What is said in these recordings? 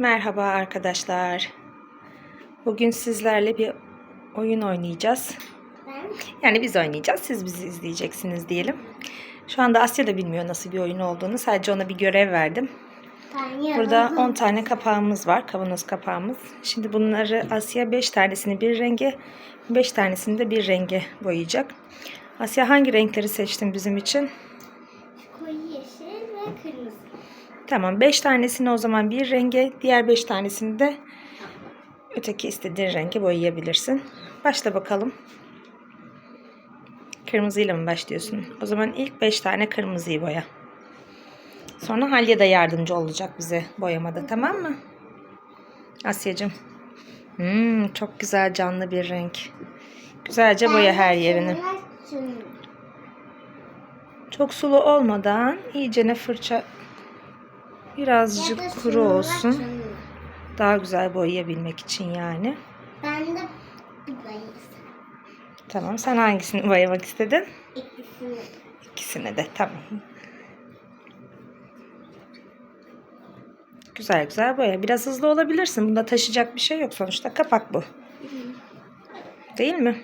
Merhaba arkadaşlar. Bugün sizlerle bir oyun oynayacağız. Yani biz oynayacağız, siz bizi izleyeceksiniz diyelim. Şu anda Asya da bilmiyor nasıl bir oyun olduğunu. Sadece ona bir görev verdim. Burada yaralım. 10 tane kapağımız var, kavanoz kapağımız. Şimdi bunları Asya 5 tanesini bir renge, 5 tanesini de bir renge boyayacak. Asya hangi renkleri seçtin bizim için? Koyu yeşil ve kırmızı. Tamam 5 tanesini o zaman bir renge, diğer 5 tanesini de öteki istediğin renge boyayabilirsin. Başla bakalım. Kırmızıyla mı başlıyorsun? O zaman ilk 5 tane kırmızıyı boya. Sonra Halya da yardımcı olacak bize boyamada tamam mı? Asya'cığım. Hmm, çok güzel canlı bir renk. Güzelce boya her yerini. Çok sulu olmadan iyicene fırça birazcık kuru olsun. Daha güzel boyayabilmek için yani. Ben de bir bayılsın. Tamam sen hangisini boyamak istedin? İkisini. İkisini de tamam. Güzel güzel boya. Biraz hızlı olabilirsin. Bunda taşıyacak bir şey yok sonuçta. Kapak bu. Değil mi?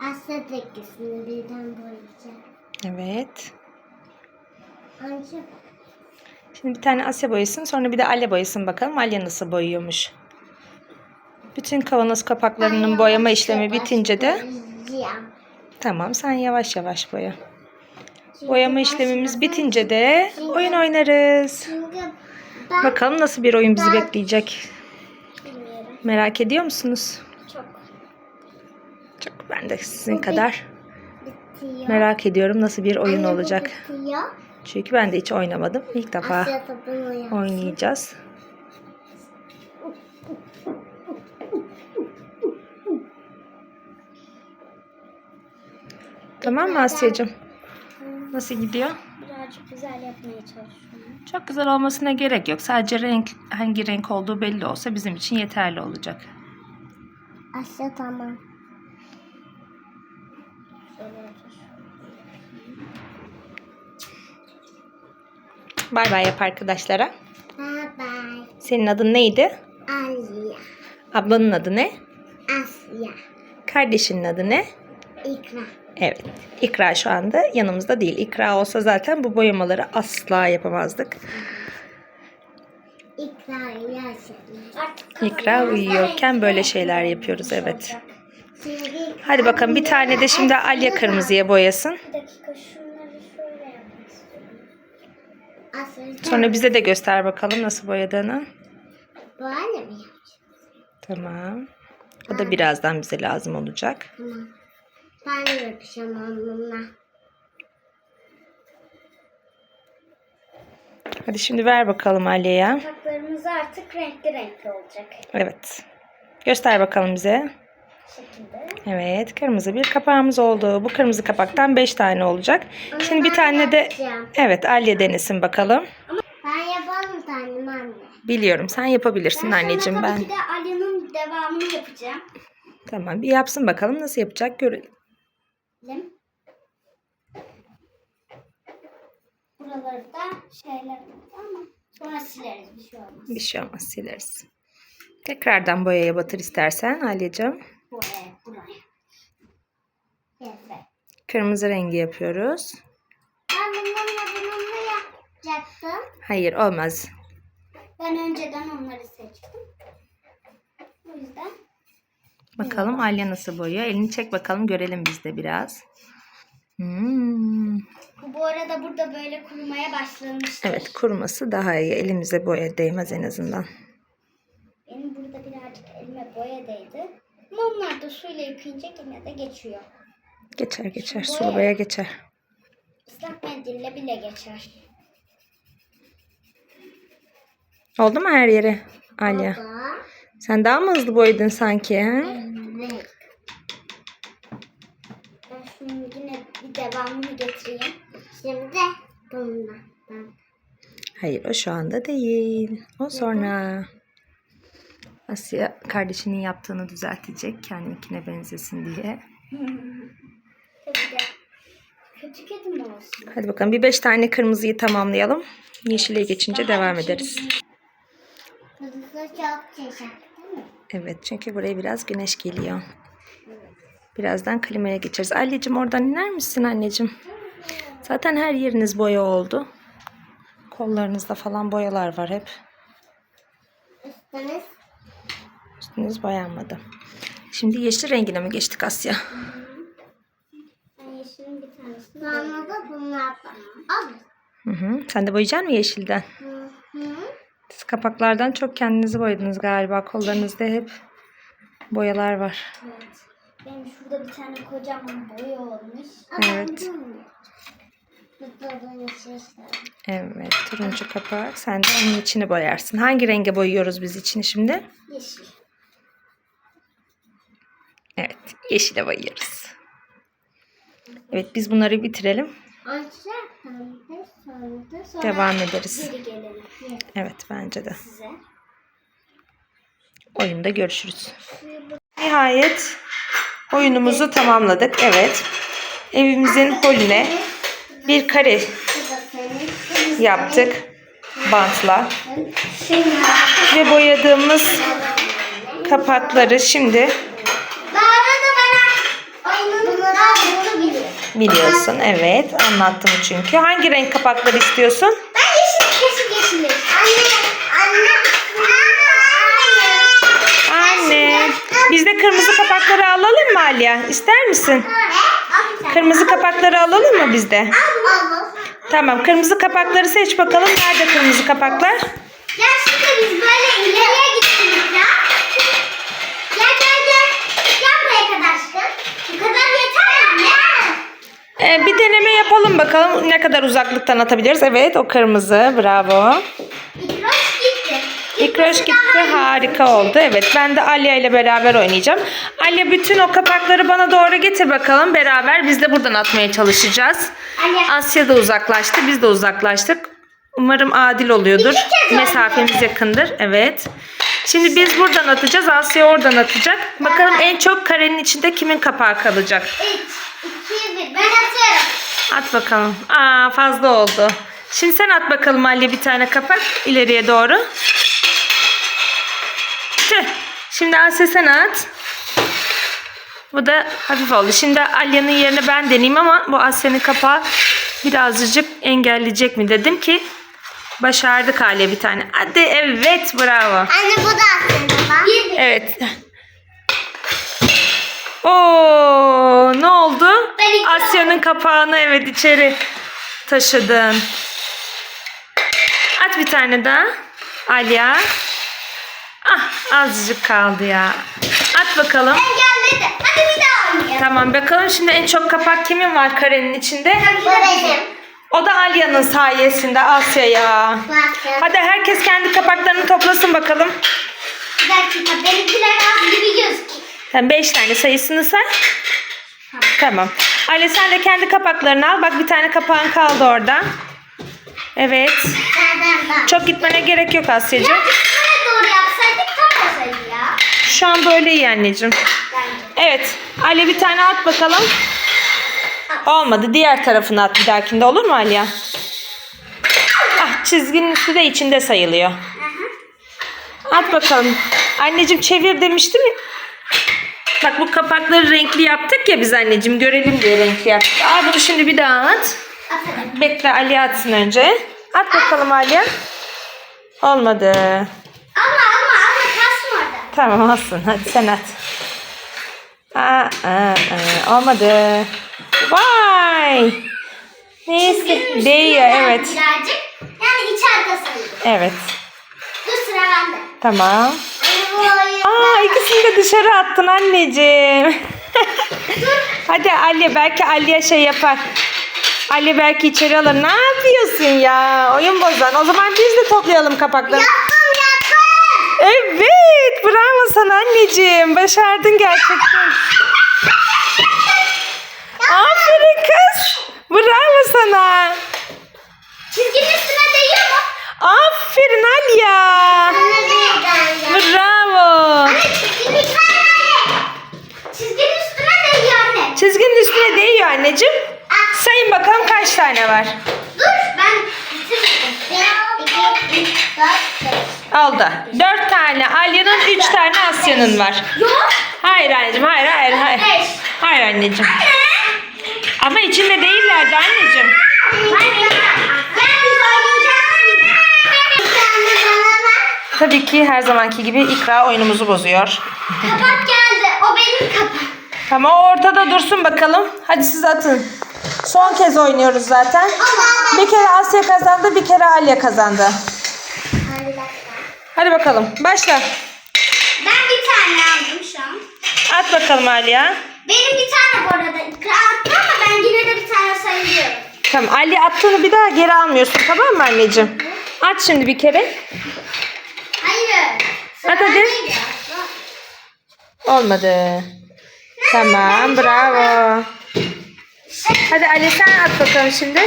Asya da ikisini birden boyayacağım. Evet. Şimdi bir tane Asya boyasın. Sonra bir de Alya boyasın bakalım. Alya nasıl boyuyormuş. Bütün kavanoz kapaklarının ben boyama işlemi bitince de boyayacağım. tamam sen yavaş yavaş boya. Çünkü Boyama işlemimiz bitince de oyun oynarız. Ben Bakalım nasıl bir oyun bizi Ben- bekleyecek. bilmiyorum. Merak ediyor musunuz? Çok Çok ben de sizin Bu kadar bitiyor. merak ediyorum nasıl bir oyun Anne, olacak. bitiyor. Çünkü ben de hiç oynamadım. İlk defa oynayacağız. Tamam mı Asya'cığım? Nasıl gidiyor? Birazcık güzel yapmaya çalışıyorum. Çok güzel olmasına gerek yok. Sadece renk hangi renk olduğu belli olsa bizim için yeterli olacak. Asya tamam. Şöyle Bay bay yap arkadaşlara. Bye bye. Senin adın neydi? Asya. Ablanın adı ne? Asya. Kardeşinin adı ne? İkra. Evet. İkra şu anda yanımızda değil. İkra olsa zaten bu boyamaları asla yapamazdık. İkra yaşadı. İkra uyuyorken böyle şeyler yapıyoruz evet. Hadi bakalım bir tane de şimdi Alya kırmızıya boyasın. Bir dakika istiyorum. Sonra bize de göster bakalım nasıl boyadığını. Böyle mi yapacağız? Tamam. O da birazdan bize lazım olacak. Tamam. Ben de yapacağım onunla. Hadi şimdi ver bakalım Alya'ya. Yapraklarımız artık renkli renkli olacak. Evet. Göster bakalım bize. Şekilde. Evet, kırmızı bir kapağımız oldu. Bu kırmızı kapaktan 5 tane olacak. Şimdi bir tane de Evet, Alya denesin bakalım. Ben yapalım tanem anne. Biliyorum sen yapabilirsin anneciğim ben. ki de Alya'nın devamını yapacağım. Tamam bir yapsın bakalım nasıl yapacak görelim. Lim. Buraları da şeyler ama sonra sileriz bir şey olmaz. Bir şey olmaz sileriz. Tekrardan boyaya batır istersen Alya'cığım. Buraya, buraya. Evet. Kırmızı rengi yapıyoruz. Ben bunların adını yapacaktım. Hayır olmaz. Ben önceden onları seçtim. O yüzden Bakalım Alya nasıl boyuyor. Elini çek bakalım görelim biz de biraz. Hmm. bu, bu arada burada böyle kurumaya başlamıştır. Evet kuruması daha iyi. Elimize boya değmez en azından. Benim burada birazcık elime boya onlar da suyla yıkayınca yine de geçiyor. Geçer geçer. Sulu boya geçer. Islak mendille bile geçer. Oldu mu her yeri Alya? Sen daha mı hızlı boyadın sanki? He? Evet. Ben şunu yine bir devamını getireyim. Şimdi bundan. Hayır o şu anda değil. O sonra. Asya kardeşinin yaptığını düzeltecek kendininkine benzesin diye. Tabii de Kötü kedi mi olsun? Hadi bakalım bir beş tane kırmızıyı tamamlayalım. Yeşile geçince devam ederiz. Kırmızı çok değil mi? Evet çünkü buraya biraz güneş geliyor. Birazdan klimaya geçeriz. Anneciğim oradan iner misin anneciğim? Zaten her yeriniz boya oldu. Kollarınızda falan boyalar var hep. Üstünüz Üstünüz boyanmadı. Şimdi yeşil rengine mi geçtik Asya? Ben yeşilin bir tanesini Sonra da. Al. Hı hı. Sen de boyayacak mısın yeşilden? Hı hı. Siz kapaklardan çok kendinizi boyadınız galiba. Kollarınızda hep boyalar var. Evet. Benim şurada bir tane kocaman boya olmuş. Evet. Evet. Turuncu kapak. Sen de onun içini boyarsın. Hangi renge boyuyoruz biz içini şimdi? Yeşil. Evet. Yeşile boyuyoruz. Evet biz bunları bitirelim. Devam ederiz. Evet bence de. Oyunda görüşürüz. Nihayet oyunumuzu tamamladık. Evet. Evimizin holüne bir kare yaptık. Bantla. Ve boyadığımız kapakları şimdi Bu arada ben oyunun bunu biliyorum. Biliyorsun. Evet anlattım çünkü. Hangi renk kapakları istiyorsun? Ben yeşil yeşil yeşil. Anne. Anne. Anne. Biz de kırmızı kapakları alalım mı Aliye? İster misin? Kırmızı kapakları alalım mı biz de? Tamam kırmızı kapakları seç bakalım. Nerede kırmızı kapaklar? Ya şimdi biz böyle ileriye gittiniz ya. Gel gel gel. Gel buraya kadar çıkın. Bu kadar yeter mi? Ee, bir deneme yapalım bakalım ne kadar uzaklıktan atabiliriz. Evet o kırmızı bravo. İkroş gitti. İkroş gitti harika oldu. Evet ben de Alya ile beraber oynayacağım. Alya bütün o kapakları bana doğru getir bakalım. Beraber biz de buradan atmaya çalışacağız. Alya. Asya da uzaklaştı biz de uzaklaştık. Umarım adil oluyordur. Mesafemiz yakındır. Evet. Şimdi biz buradan atacağız. Asya oradan atacak. Bakalım en çok karenin içinde kimin kapağı kalacak. 3, 2, 1. Ben atıyorum. At bakalım. Aa fazla oldu. Şimdi sen at bakalım Ali bir tane kapak ileriye doğru. Tüh. Şimdi Asya sen at. Bu da hafif oldu. Şimdi Alya'nın yerine ben deneyeyim ama bu Asya'nın kapağı birazcık engelleyecek mi dedim ki başardık Alya bir tane. Hadi evet bravo. Anne bu da. 1, 1. Evet. Oo, ne oldu? Asya'nın kapağını evet içeri taşıdın. At bir tane daha. Alya. Ah azıcık kaldı ya. At bakalım. Engelledi. Hadi bir daha oynayalım. Tamam bakalım şimdi en çok kapak kimin var karenin içinde? O da Alya'nın sayesinde Asya ya. Bakın. Hadi herkes kendi kapaklarını toplasın bakalım. Bir dakika. Benimkiler az gibi gözüküyor. Sen 5 tane sayısını say. Tamam. Ali sen de kendi kapaklarını al. Bak bir tane kapağın kaldı orada. Evet. Çok gitmene gerek yok Asya'cığım. Ya biz şuraya doğru yapsaydık tam olsaydı ya. Şu an böyle iyi anneciğim. Evet. Ali bir tane at bakalım. Olmadı. Diğer tarafını at bir dahakinde olur mu Aliye? Ah çizginin üstü de içinde sayılıyor. At bakalım. Anneciğim çevir demiştim ya. Bak bu kapakları renkli yaptık ya biz anneciğim görelim diye renkli yaptık. Aa bunu şimdi bir daha at. Aferin. Bekle Ali atsın önce. At bakalım Aliye. Olmadı. Ama ama ama kalsın orada. Tamam olsun. Hadi sen at. Aa, aa, aa. Olmadı. Vay. Neyse. Değiyor evet. Birazcık. Yani içeride sayılır. Evet. Dur sıra bende. Tamam. Aa ikisini de dışarı attın anneciğim. Hadi Ali belki Ali'ye şey yapar. Ali belki içeri alır. Ne yapıyorsun ya? Oyun bozan. O zaman biz de toplayalım kapakları. Yaptım yaptım. Evet. Bravo sana anneciğim. Başardın gerçekten. Aferin kız. Bravo sana. Çizginin üstüne değiyor mu? Aferin Alya. Anne değil anne. Bravo. Anne çizginin üstüne anne. Çizginin üstüne değiyor anne. Çizginin üstüne değiyor anneciğim. Ah. Sayın kaç tane var? Dur ben bitirmedim. Bir, iki, üç, dört, beş. Oldu. Dört tane Alya'nın, üç tane Asya'nın var. Yok. Hayır anneciğim, hayır, hayır, hayır. Beş. Hayır anneciğim. Ama içinde değillerdi anneciğim. Hayır. Tabii ki her zamanki gibi ikra oyunumuzu bozuyor. Kapak geldi. O benim kapak. Tamam o ortada dursun bakalım. Hadi siz atın. Son kez oynuyoruz zaten. Bir kere Asya kazandı, bir kere Alya kazandı. Dakika. Hadi bakalım. Başla. Ben bir tane aldım şu an. At bakalım Alya. Benim bir tane bu arada attı ama ben yine de bir tane sayıyorum. Tamam Alya attığını bir daha geri almıyorsun tamam mı anneciğim? At şimdi bir kere. Hayır. At hadi. bendeydi. Olmadı. Tamam bravo. Hadi Ali sen at bakalım şimdi.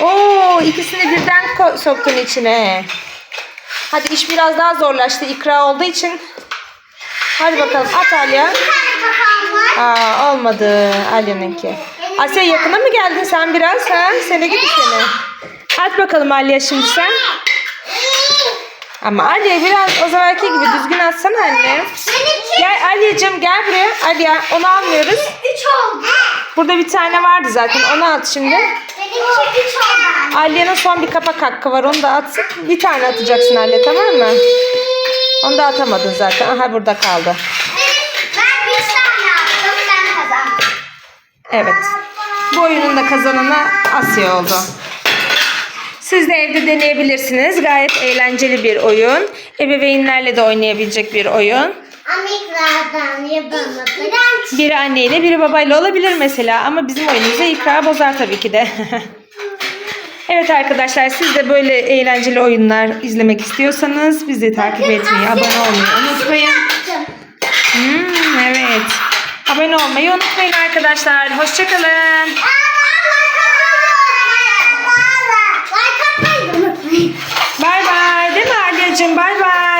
Oo ikisini birden soktun içine. Hadi iş biraz daha zorlaştı ikra olduğu için. Hadi bakalım at Alya. Aa olmadı Alya'nınki. Asya yakına mı geldin sen biraz ha? Seni gidi seni. At bakalım Alya şimdi sen. Ama Alya biraz o zamanki gibi düzgün atsana anne. Gel Alya'cığım gel buraya. Alya onu almıyoruz. üç oldu. Burada bir tane vardı zaten onu at şimdi. Alya'nın son bir kapak hakkı var onu da atsın. Bir tane atacaksın Alya tamam mı? Onu da atamadın zaten. Aha burada kaldı. Ben üç tane attım. Ben kazandım. Evet. Bu oyunun da kazananı Asya oldu. Siz de evde deneyebilirsiniz. Gayet eğlenceli bir oyun. Ebeveynlerle de oynayabilecek bir oyun. Amiklardan. Biri anneyle biri babayla olabilir mesela ama bizim oyunumuzu ikra bozar tabii ki de. evet arkadaşlar siz de böyle eğlenceli oyunlar izlemek istiyorsanız bizi takip etmeyi, abone olmayı unutmayın. Hmm, evet. Abone olmayı unutmayın arkadaşlar. Hoşçakalın. Bay bay. Değil mi Alya'cığım? Bay bay.